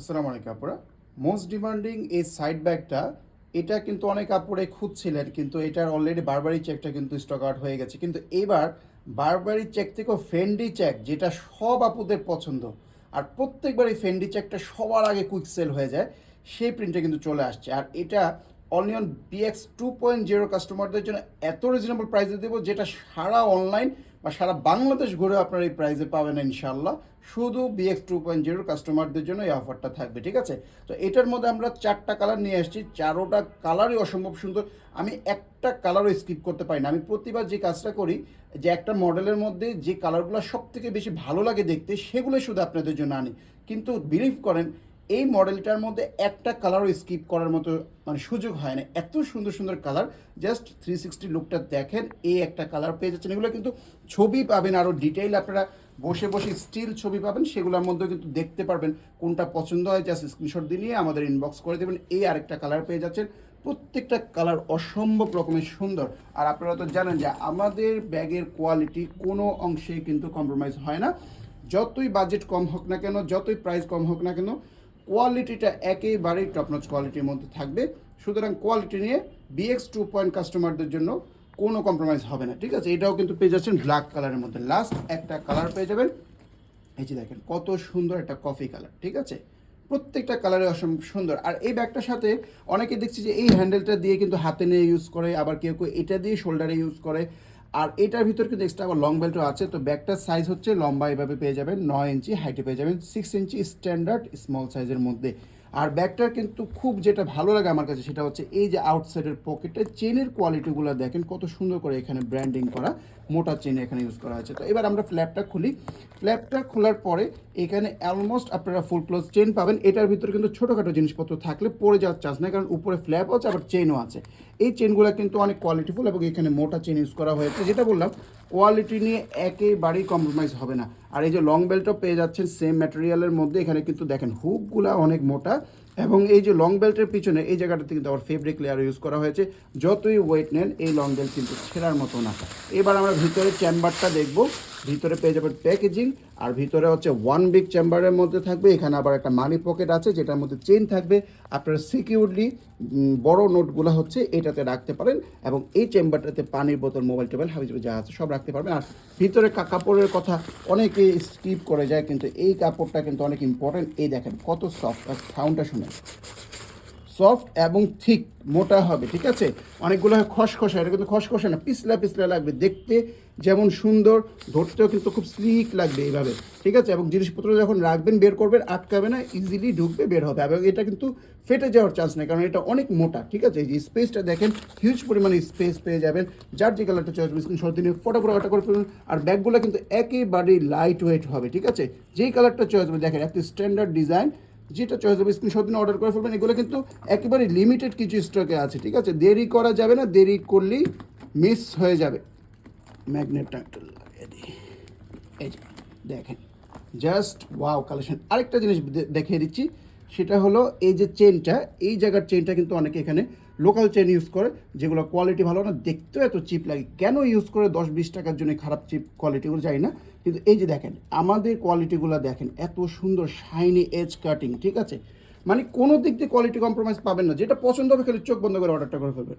আসসালামু আলাইকুম আপুরা। মোস্ট ডিমান্ডিং এই সাইড ব্যাগটা এটা কিন্তু অনেক আপুরে খুঁজছিলেন, কিন্তু এটার অলরেডি বারবারি চেকটা কিন্তু স্টক আউট হয়ে গেছে। কিন্তু এবার বারবারি চেক থেকেও ফেন্ডি চেক যেটা সব আপুদের পছন্দ, আর প্রত্যেকবার এই ফেন্ডি চেকটা সবার আগে কুইক সেল হয়ে যায়, সেই প্রিন্টটা কিন্তু চলে আসছে। আর এটা onion B X two point zero কাস্টমারদের জন্য এত রিজনেবল প্রাইসে দেবো, যেটা সারা অনলাইন বা সারা বাংলাদেশ ঘুরে আপনারা এই প্রাইজে পাবেন ইনশাল্লাহ শুধু বিএক্স টু পয়েন্ট জিরো কাস্টমারদের জন্য এই অফারটা থাকবে, ঠিক আছে? তো এটার মধ্যে আমরা চারটা কালার নিয়ে আসছি। চারোটা কালারই অসম্ভব সুন্দর। আমি একটা কালারও স্কিপ করতে পারি না। আমি প্রতিবার যে কাজটা করি, যে একটা মডেলের মধ্যে যে কালারগুলো সব থেকে বেশি ভালো লাগে দেখতে সেগুলো শুধু আপনাদের জন্য আনি। কিন্তু বিলিভ করেন এই মডেলটার মধ্যে একটা কালারও স্কিপ করার মতো মানে সুযোগ হয় না এত সুন্দর সুন্দর কালার জাস্ট থ্রি সিক্সটি লুকটা দেখেন, এই একটা কালার পেয়ে যাচ্ছেন। এগুলো কিন্তু ছবি পাবেন আরও ডিটেইল আপনারা বসে বসে স্টিল ছবি পাবেন, সেগুলোর মধ্যে কিন্তু দেখতে পারবেন কোনটা পছন্দ হয় জাস্ট স্ক্রিনশট দিয়ে আমাদের ইনবক্স করে দেবেন। এই আরেকটা কালার পেয়ে যাচ্ছেন। প্রত্যেকটা কালার অসম্ভব রকমের সুন্দর। আর আপনারা তো জানেন যে আমাদের ব্যাগের কোয়ালিটি কোনো অংশে কিন্তু কম্প্রোমাইজ হয় না। যতই বাজেট কম হোক না কেন, যতই প্রাইস কম হোক না কেন কোয়ালিটিটা একেবারেই টপনচ কোয়ালিটির মধ্যে থাকবে। সুতরাং কোয়ালিটি নিয়ে বিএক্স টু পয়েন্ট কাস্টমারদের জন্য কোনো কম্প্রোমাইজ হবে না, ঠিক আছে? এটাও কিন্তু পেয়ে যাচ্ছেন ব্ল্যাক কালারের মধ্যে। লাস্ট একটা কালার পেয়ে যাবেন। এই যে দেখেন, কত সুন্দর একটা কফি কালার ঠিক আছে? প্রত্যেকটা কালারে অসম সুন্দর। আর এই ব্যাগটার সাথে অনেকে দেখছি যে এই হ্যান্ডেলটা দিয়ে কিন্তু হাতে নিয়ে ইউজ করে, আবার কেউ কেউ এটা দিয়ে শোল্ডারে ইউজ করে। আর এটার ভিতর কিন্তু এক্সট্রা আবার লং বেল্টও আছে, তো ব্যাগটার সাইজ হচ্ছে লম্বা এভাবে পেয়ে যাবেন, নয় ইঞ্চি হাইটে পেয়ে যাবেন সিক্স ইঞ্চি স্ট্যান্ডার্ড স্মল সাইজের মধ্যে। আর ব্যাগটার কিন্তু খুব যেটা ভালো লাগে আমার কাছে সেটা হচ্ছে এই যে আউটসাইডের পকেটে চেনের কোয়ালিটিগুলো দেখেন কত সুন্দর করে এখানে ব্র্যান্ডিং করা, মোটা চেন এখানে ইউজ করা হয়েছে। তো এবার আমরা ফ্ল্যাপটা খুলি। ফ্ল্যাপটা খোলার পরে এখানে অলমোস্ট আপনারা ফুল ক্লোজ চেন পাবেন। এটার ভিতরে কিন্তু ছোটোখাটো জিনিসপত্র থাকলে পড়ে যাওয়ার চান্স নেই, কারণ উপরে ফ্ল্যাপ আছে, আবার চেনও আছে। এই চেনগুলো কিন্তু অনেক কোয়ালিটিফুল এবং এখানে মোটা চেন ইউজ করা হয়েছে। যেটা বললাম কোয়ালিটি নিয়ে একেবারেই কম্প্রোমাইজ হবে না। আর এই যে লং বেল্টও পেয়ে যাচ্ছেন সেম ম্যাটেরিয়ালের মধ্যে। এখানে কিন্তু দেখেন হুকগুলা অনেক মোটা। এবং এই যে লং বেল্টের পিছনে এই জায়গাটাতে কিন্তু আবার ফেব্রিক লেয়ার ইউজ করা হয়েছে। যতই ওয়েট নেন, এই লং বেল্ট কিন্তু ছেঁড়ার মতো না। এবার আমরা ভিতরে চেম্বারটা দেখব। ভিতরে পেয়ে যাবেন প্যাকেজিং আর ভিতরে হচ্ছে ওয়ান বিগ চেম্বারের মধ্যে থাকবে। এখানে আবার একটা মানি পকেট আছে, যেটার মধ্যে চেন থাকবে। আপনারা সিকিউরলি বড় নোটগুলো হচ্ছে এটাতে রাখতে পারেন এবং এই চেম্বারটাতে পানির বোতল মোবাইল টোবাইল হাবিজাবি যা আছে সব রাখতে পারবেন। আর ভিতরে কাপড়ের কথা অনেকে স্কিপ করে যায়, কিন্তু এই কাপড়টা কিন্তু অনেক ইম্পর্টেন্ট এই দেখেন কত সফট সাউন্ডটা শুনেন সফট এবং থিক, মোটা হবে, ঠিক আছে? অনেকগুলো হয় খসখসে, এটা কিন্তু খসখসে না, পিছলা পিছলা লাগবে, দেখতে যেমন সুন্দর, ধরতেও কিন্তু খুব স্লিক লাগবে এইভাবে, ঠিক আছে? এবং জিনিসপত্র যখন রাখবেন, বের করবেন, আটকাবে না ইজিলি ঢুকবে, বের হবে, এবং এটা কিন্তু ফেটে যাওয়ার চান্স নেই, কারণ এটা অনেক মোটা, ঠিক আছে? এই যে স্পেসটা দেখেন হিউজ পরিমাণে স্পেস পেয়ে যাবেন, যার যে কালারটা চয়েস স্ক্রিনশট দিনে ফটো ফটো ওটা করে ফেলুন, আর ব্যাগগুলো কিন্তু একেবারেই লাইট ওয়েট হবে, ঠিক আছে? যেই কালারটা চয়েস হবে দেখেন এত স্ট্যান্ডার্ড ডিজাইন যেটা চয়েস হবে স্ক্রিনশট দিন অর্ডার করে ফেলবেন, এগুলো কিন্তু একেবারে লিমিটেড কিছু স্টকে আছে, ঠিক আছে? দেরি করা যাবে না, দেরি করলেই মিস হয়ে যাবে। ম্যাগনেটটা একটু এই দেখেন জাস্ট ওয়াও কালেকশন আরেকটা জিনিস দেখিয়ে দিচ্ছি। সেটা হলো এই যে চেনটা এই জায়গার চেনটা কিন্তু অনেকে এখানে লোকাল চেন ইউজ করে, যেগুলো কোয়ালিটি ভালো না, দেখতেও এত চিপ লাগে। কেন ইউজ করে দশ বিশ টাকার জন্য খারাপ চিপ কোয়ালিটিগুলো যাই না, কিন্তু এই যে দেখেন, আমাদের কোয়ালিটিগুলো দেখেন, এত সুন্দর শাইনি এজ কাটিং ঠিক আছে? মানে কোনো দিক দিয়ে কোয়ালিটি কম্প্রোমাইজ পাবেন না, যেটা পছন্দ হবে খালি চোখ বন্ধ করে অর্ডারটা করে ফেলবেন।